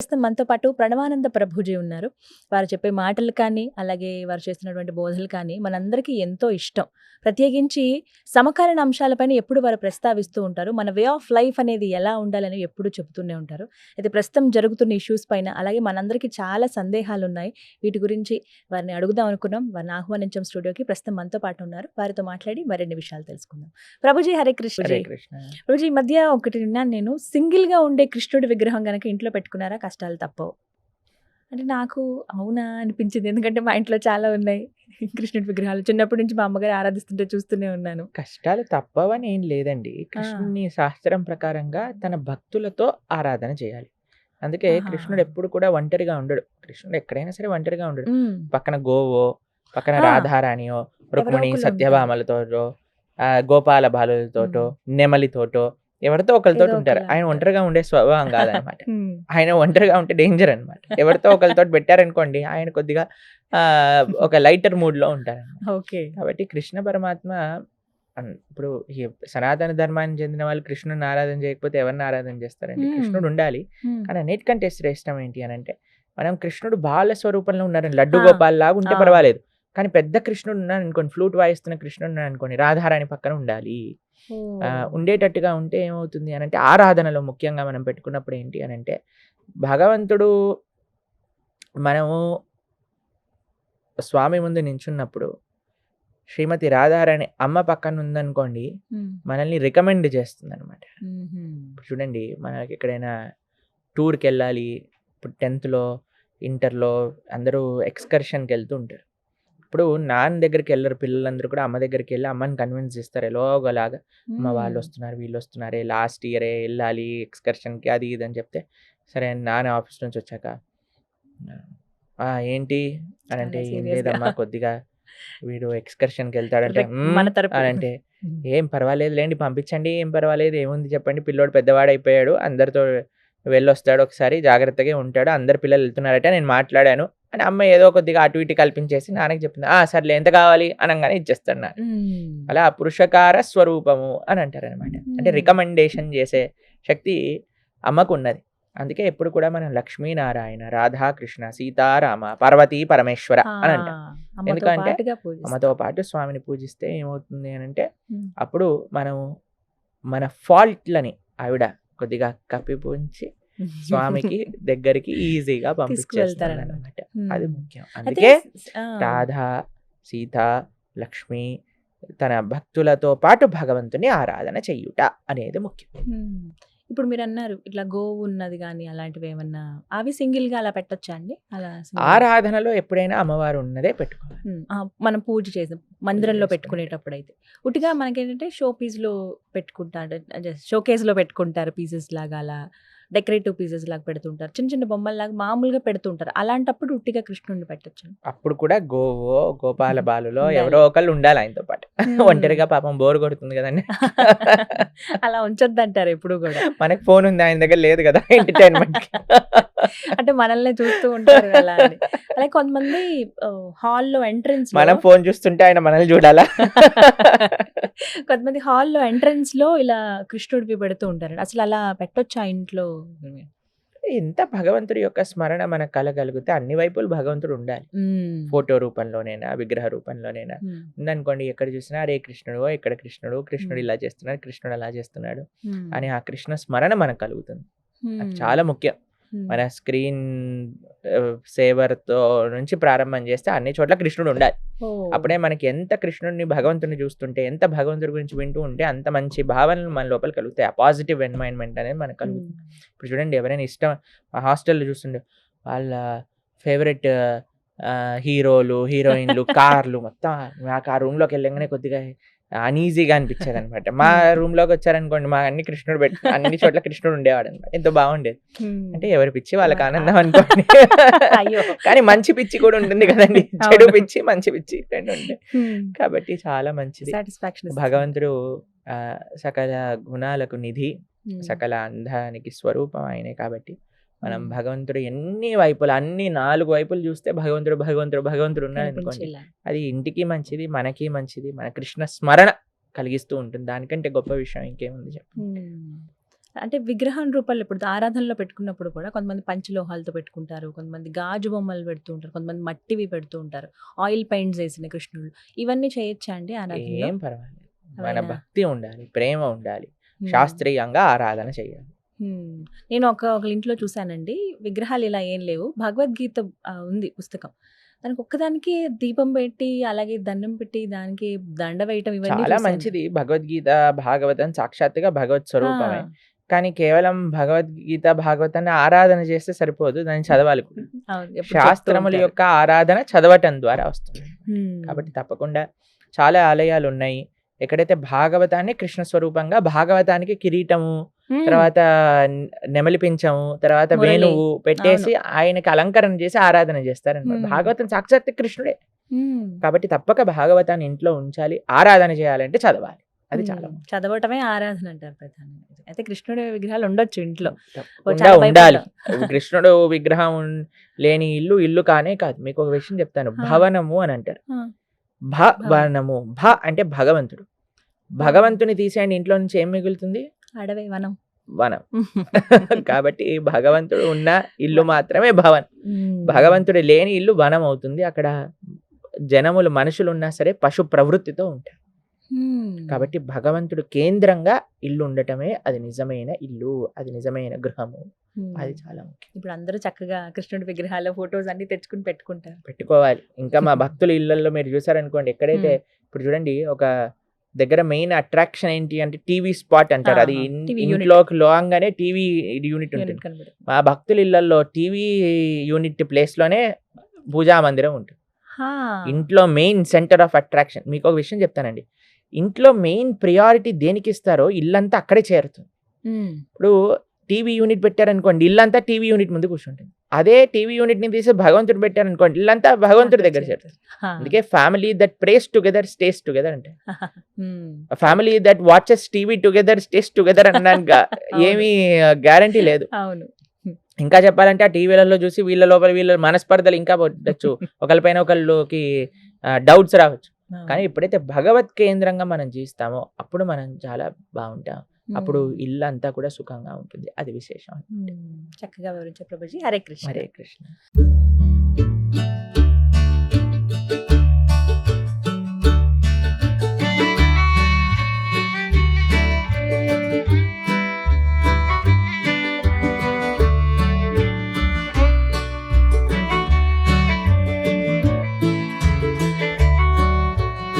ప్రస్తుతం మనతో పాటు ప్రణవానంద ప్రభుజీ ఉన్నారు. వారు చెప్పే మాటలు కానీ అలాగే వారు చేస్తున్నటువంటి బోధలు కానీ మనందరికీ ఎంతో ఇష్టం. ప్రత్యేకించి సమకాలీన అంశాలపైన ఎప్పుడు వారు ప్రస్తావిస్తూ ఉంటారు. మన వే ఆఫ్ లైఫ్ అనేది ఎలా ఉండాలని ఎప్పుడు చెబుతూనే ఉంటారు. అయితే ప్రస్తుతం జరుగుతున్న ఇష్యూస్ పైన అలాగే మనందరికీ చాలా సందేహాలు ఉన్నాయి వీటి గురించి వారిని అడుగుదాం అనుకున్నాం. వారిని ఆహ్వానించాం స్టూడియోకి. ప్రస్తుతం మనతో పాటు ఉన్నారు. వారితో మాట్లాడి మరిన్ని విషయాలు తెలుసుకుందాం. ప్రభుజీ హరే కృష్ణ. రోజు ఈ మధ్య ఒకటి విన్నాను నేను. సింగిల్గా ఉండే కృష్ణుడి విగ్రహం గనక ఇంట్లో పెట్టుకున్నారా? కష్టాలు తప్పవు. అంటే నాకు అవునా అనిపించింది. ఎందుకంటే మా ఇంట్లో చాలా ఉన్నాయి కృష్ణుడి విగ్రహాలు. చిన్నప్పటి నుంచి మా అమ్మగారు ఆరాధిస్తుంటే చూస్తూనే ఉన్నాను. కష్టాలు తప్పవని ఏం లేదండి. కృష్ణుని శాస్త్రం ప్రకారంగా తన భక్తులతో ఆరాధన చేయాలి. అందుకే. కృష్ణుడు ఎప్పుడు కూడా ఒంటరిగా ఉండడు. కృష్ణుడు ఎక్కడైనా సరే ఒంటరిగా ఉండడు. పక్కన గోవో పక్కన. రాధారాణియో రుక్మిణి సత్యభామలతోటో గోపాల బాలులతోటో నెమలితోటో ఎవరితో ఒకరితో ఉంటారు ఆయన. ఒంటరిగా ఉండే స్వభావం కాదనమాట. ఆయన ఒంటరిగా ఉంటే డేంజర్ అనమాట ఎవరితో ఒకరితో పెట్టారనుకోండి ఆయన కొద్దిగా ఆ, ఒక లైటర్ మూడ్లో ఉంటారు ఓకే కాబట్టి కృష్ణ పరమాత్మ ఇప్పుడు ఈ సనాతన ధర్మానికి చెందిన వాళ్ళు కృష్ణుని ఆరాధన చేయకపోతే ఎవరిని ఆరాధన చేస్తారండి. కృష్ణుడు ఉండాలి. కానీ అన్నిటికంటే శ్రేష్టం ఏంటి అని అంటే మనం కృష్ణుడు బాల స్వరూపంలో ఉన్నారని లడ్డు. గోపాల్ లాగా ఉంటే. పర్వాలేదు కానీ పెద్ద కృష్ణుడు ఉన్నాడు అనుకోండి ఫ్లూట్ వాయిస్తున్న కృష్ణుడు ఉన్నాడు అనుకోండి రాధారాణి పక్కన ఉండాలి. ఉండేటట్టుగా ఉంటే ఏమవుతుంది అని అంటే ఆరాధనలో ముఖ్యంగా మనం పెట్టుకున్నప్పుడు ఏంటి అని అంటే భగవంతుడు మనము స్వామి ముందు నించున్నప్పుడు శ్రీమతి రాధారాణి అమ్మ పక్కన ఉందనుకోండి. మనల్ని రికమెండ్ చేస్తుంది అనమాట చూడండి మనకి ఎక్కడైనా టూర్కి వెళ్ళాలి ఇప్పుడు టెన్త్లో ఇంటర్లో అందరూ ఎక్స్కర్షన్కి వెళ్తూ ఉంటారు. ఇప్పుడు నాన్న దగ్గరికి వెళ్ళరు పిల్లలందరూ కూడా అమ్మ దగ్గరికి వెళ్ళి అమ్మని కన్విన్స్ చేస్తారు ఎలాగోలాగా అమ్మ వాళ్ళు. వస్తున్నారు వీళ్ళు వస్తున్నారే లాస్ట్ ఇయరే వెళ్ళాలి ఎక్స్కర్షన్కి అది ఇది అని చెప్తే సరే నాన్న ఆఫీస్ నుంచి వచ్చాక "ఆ, ఏంటి అని అంటే ఏం. లేదమ్మా కొద్దిగా వీడు ఎక్స్కర్షన్కి వెళ్తాడంటే అని అంటే. ఏం పర్వాలేదు లేండి పంపించండి ఏం పర్వాలేదు ఏముంది చెప్పండి పిల్లోడు పెద్దవాడైపోయాడు అందరితో వెళ్ళొస్తాడు ఒకసారి జాగ్రత్తగా ఉంటాడు అందరు పిల్లలు వెళ్తున్నారట నేను మాట్లాడాను అని అమ్మ ఏదో కొద్దిగా అటు ఇటు కల్పించేసి నాన్నకి చెప్పింది ఆ సర్లే ఎంత కావాలి అనగానే ఇచ్చేస్తాడు నాన్న. అలా పురుషకార స్వరూపము అని అంటారు అనమాట అంటే. రికమెండేషన్ చేసే శక్తి అమ్మకు ఉన్నది అందుకే ఎప్పుడు కూడా మనం లక్ష్మీనారాయణ రాధాకృష్ణ సీతారామ పార్వతీ పరమేశ్వర అని అంటాం ఎందుకంటే. అమ్మతో పాటు స్వామిని పూజిస్తే ఏమవుతుంది అని అంటే. అప్పుడు మనం మన ఫాల్ట్లని ఆవిడ కొద్దిగా కప్పిపుంచి స్వామికి దగ్గరికి ఈజీగా పంపించేస్తారు. అనమాట. అది ముఖ్యం అందుకే రాధ సీత లక్ష్మి తన భక్తులతో పాటు భగవంతుని ఆరాధన చెయ్యుట అనేది ముఖ్యం. ఇప్పుడు మీరు అన్నారు ఇట్లా గోవు ఉన్నది కానీ అలాంటివి ఏమన్నా అవి సింగిల్గా అలా పెట్టొచ్చా అండి అలా single గా? ఆరాధనలో ఎప్పుడైనా అమ్మవారు ఉన్నదే పెట్టుకోవాలి. ఆ, మనం పూజ చేసాం మందిరంలో. పెట్టుకునేటప్పుడు అయితే ఉట్టిగా మనకేంటంటే షో పీస్లో పెట్టుకుంటారు షో కేస్లో పెట్టుకుంటారు పీసెస్ లాగా అలా డెకరేటివ్ పీసెస్ లాగా పెడుతుంటారు. చిన్న చిన్న బొమ్మల్లాగా మామూలుగా పెడుతుంటారు. అలాంటప్పుడు ఉట్టిగా కృష్ణుడిని పెట్టచ్చు. అప్పుడు కూడా గోవో గోపాల బాలులో. ఎవరో ఒకళ్ళు ఉండాలి ఆయనతో పాటు. ఒంటరిగా పాపం బోర్ కొడుతుంది కదండి. అలా ఉంచొద్దంటారు ఎప్పుడు కూడా. మనకి ఫోన్ ఉంది ఆయన దగ్గర లేదు కదా ఎంటర్టైన్మెంట్ అంటే మనల్ని చూస్తూ ఉంటారు అలా అలాగే కొంతమంది హాల్లో ఎంట్రన్స్ మనం ఫోన్ చూస్తుంటే ఆయన మనల్ని చూడాలా? కొంతమంది హాల్లో ఎంట్రన్స్లో ఇలా కృష్ణుడివి పెడుతూ ఉంటారు. అసలు అలా పెట్టొచ్చా ఇంట్లో ఎంత భగవంతుడి యొక్క స్మరణ మనకు కలగలిగితే అన్ని వైపులు భగవంతుడు ఉండాలి. ఫోటో రూపంలోనైనా విగ్రహ రూపంలోనైనా. ఉందనుకోండి ఎక్కడ చూసినా అరే కృష్ణుడు ఇక్కడ కృష్ణుడు కృష్ణుడు. ఇలా చేస్తున్నాడు కృష్ణుడు అలా చేస్తున్నాడు. అని ఆ కృష్ణ స్మరణ మనకు కలుగుతుంది అది. చాలా ముఖ్యం. మన స్క్రీన్ సేవర్తో నుంచి ప్రారంభం చేస్తే అన్ని చోట్ల కృష్ణుడు ఉండాలి. అప్పుడే మనకి ఎంత కృష్ణుడిని భగవంతుని చూస్తుంటే ఎంత భగవంతుడి గురించి వింటూ ఉంటే అంత మంచి భావనలు మన లోపల కలుగుతాయి ఆ పాజిటివ్ ఎన్వైరన్మెంట్ అనేది మనకు కలుగుతుంది. ఇప్పుడు చూడండి ఎవరైనా ఇష్టం హాస్టల్లో చూస్తుండే వాళ్ళ ఫేవరెట్ హీరోలు హీరోయిన్లు కార్లు మొత్తం నాకు ఆ రూమ్లోకి వెళ్ళగానే కొద్దిగా అనీజీగా అనిపించేది అనమాట మా రూమ్లోకి వచ్చారనుకోండి మా అన్ని కృష్ణుడు పెట్టి అన్ని చోట్ల కృష్ణుడు ఉండేవాడు అనమాట ఎంతో బాగుండేది. అంటే ఎవరి పిచ్చి వాళ్ళకి ఆనందం అనుకోండి అయ్యో. కానీ మంచి పిచ్చి కూడా ఉంటుంది కదండి చెడు పిచ్చి మంచి పిచ్చి రెండు ఉంటాయి. కాబట్టి చాలా మంచిది. భగవంతుడు సకల గుణాలకు నిధి. సకల అందానికి స్వరూపం ఆయనే కాబట్టి మనం. భగవంతుడు ఎన్ని వైపులు అన్ని నాలుగు వైపులు చూస్తే భగవంతుడు భగవంతుడు భగవంతుడు ఉన్నాడు అనుకోండి. అది ఇంటికి మంచిది మనకి మంచిది మన కృష్ణ స్మరణ కలిగిస్తూ ఉంటుంది దానికంటే గొప్ప విషయం ఇంకేముంది చెప్పు మ్మ్. అంటే విగ్రహం రూపాల్లో ఇప్పుడు ఆరాధనలో పెట్టుకున్నప్పుడు కూడా కొంతమంది పంచలోహాలతో పెట్టుకుంటారు కొంతమంది గాజు బొమ్మలు పెడుతూ ఉంటారు కొంతమంది మట్టివి పెడుతూ ఉంటారు ఆయిల్ పెయింట్స్ వేసిన కృష్ణుడు ఇవన్నీ చేయొచ్చా అండి ఏం పర్వాలేదు మన? భక్తి ఉండాలి ప్రేమ ఉండాలి. శాస్త్రీయంగా ఆరాధన చేయాలి. నేను ఒక ఒకళ్ళ ఇంట్లో చూసానండి విగ్రహాలు ఇలా ఏం లేవు. భగవద్గీత ఉంది పుస్తకం. దానికి ఒక్కదానికి దీపం పెట్టి అలాగే దండం పెట్టి దానికి దండ వేయటం ఇవన్నీ చాలా. మంచిది. భగవద్గీత భాగవతం సాక్షాత్తుగా భగవత్ స్వరూపమే. కానీ కేవలం భగవద్గీత భాగవతాన్ని ఆరాధన చేస్తే సరిపోదు. దాన్ని చదవాలి శాస్త్రముల. యొక్క ఆరాధన చదవటం ద్వారా వస్తుంది. కాబట్టి తప్పకుండా చాలా ఆలయాలు ఉన్నాయి. ఎక్కడైతే భాగవతాన్ని కృష్ణ స్వరూపంగా భాగవతానికి కిరీటము. తర్వాత నెమలి పించము తర్వాత. వేణువు పెట్టేసి ఆయనకి అలంకరణ చేసి ఆరాధన చేస్తారనమాట. భాగవతం సాక్షాత్ కృష్ణుడే. కాబట్టి తప్పక భాగవతాన్ని ఇంట్లో ఉంచాలి ఆరాధన చేయాలంటే చదవాలి. అది చాలా. చదవటమే ఆరాధన అంటారు ప్రధానంగా. అయితే కృష్ణుడి విగ్రహాలు ఉండొచ్చు ఇంట్లో. ఉండాలి. కృష్ణుడు విగ్రహం లేని ఇల్లు ఇల్లు కానే కాదు. మీకు ఒక విషయం చెప్తాను. భవనము అని అంటారు. భవనము. భ అంటే భగవంతుడు. భగవంతుని తీసేయండి ఇంట్లో నుంచి ఏం మిగులుతుంది? అడవి వనం. వనం. కాబట్టి భగవంతుడు ఉన్న ఇల్లు మాత్రమే భవన్. భగవంతుడు లేని ఇల్లు వనం అవుతుంది. అక్కడ జనములు మనుషులు ఉన్నా సరే పశు ప్రవృత్తితో ఉంటారు. కాబట్టి భగవంతుడు కేంద్రంగా ఇల్లు ఉండటమే అది నిజమైన ఇల్లు అది నిజమైన గృహము. హ్మ్. అది చాలా ముఖ్యం. ఇప్పుడు అందరూ చక్కగా కృష్ణుడి విగ్రహాల ఫొటోస్ అన్ని తెచ్చుకుని పెట్టుకుంటారు. పెట్టుకోవాలి. ఇంకా మా భక్తుల ఇళ్ళలో మీరు చూసారనుకోండి ఎక్కడైతే ఇప్పుడు చూడండి ఒక దగ్గర మెయిన్ అట్రాక్షన్ ఏంటి అంటే టీవీ స్పాట్ అంటారు అది. ఇంట్లోకి లోగానే టీవీ యూనిట్ ఉంటుంది. మా భక్తుల ఇళ్ళలో టీవీ యూనిట్ ప్లేస్లోనే పూజా మందిరం ఉంటుంది. ఇంట్లో మెయిన్ సెంటర్ ఆఫ్ అట్రాక్షన్ మీకు ఒక విషయం చెప్తానండి ఇంట్లో మెయిన్ ప్రియారిటీ దేనికి ఇస్తారో ఇల్లంతా అక్కడే చేరుతుంది. ఇప్పుడు టీవీ యూనిట్ పెట్టారనుకోండి ఇల్లంతా టీవీ యూనిట్ ముందు కూర్చుంటుంది అదే టీవీ యూనిట్ని తీసి భగవంతుడు పెట్టారనుకోండి ఇల్లంతా భగవంతుడి దగ్గర హా. అందుకే family that prays together stays together అంటే. Family that watches TV together stays together అనడానికి ఏమీ గ్యారంటీ లేదు. అవును. ఇంకా చెప్పాలంటే ఆ టీవీలలో చూసి వీళ్ళ లోపల వీళ్ళ మనస్పర్ధలు ఇంకా పడచ్చు ఒకరిపైన ఒకళ్ళకి డౌట్స్ రావచ్చు. కానీ ఎప్పుడైతే భగవత్ కేంద్రంగా మనం జీవిస్తామో అప్పుడు మనం చాలా బాగుంటాం. అప్పుడు. ఇల్లు అంతా కూడా సుఖంగా ఉంటుంది. అది విశేషం. చక్కగా వివరించారు ప్రభుజీ. హరే కృష్ణ. హరే కృష్ణ.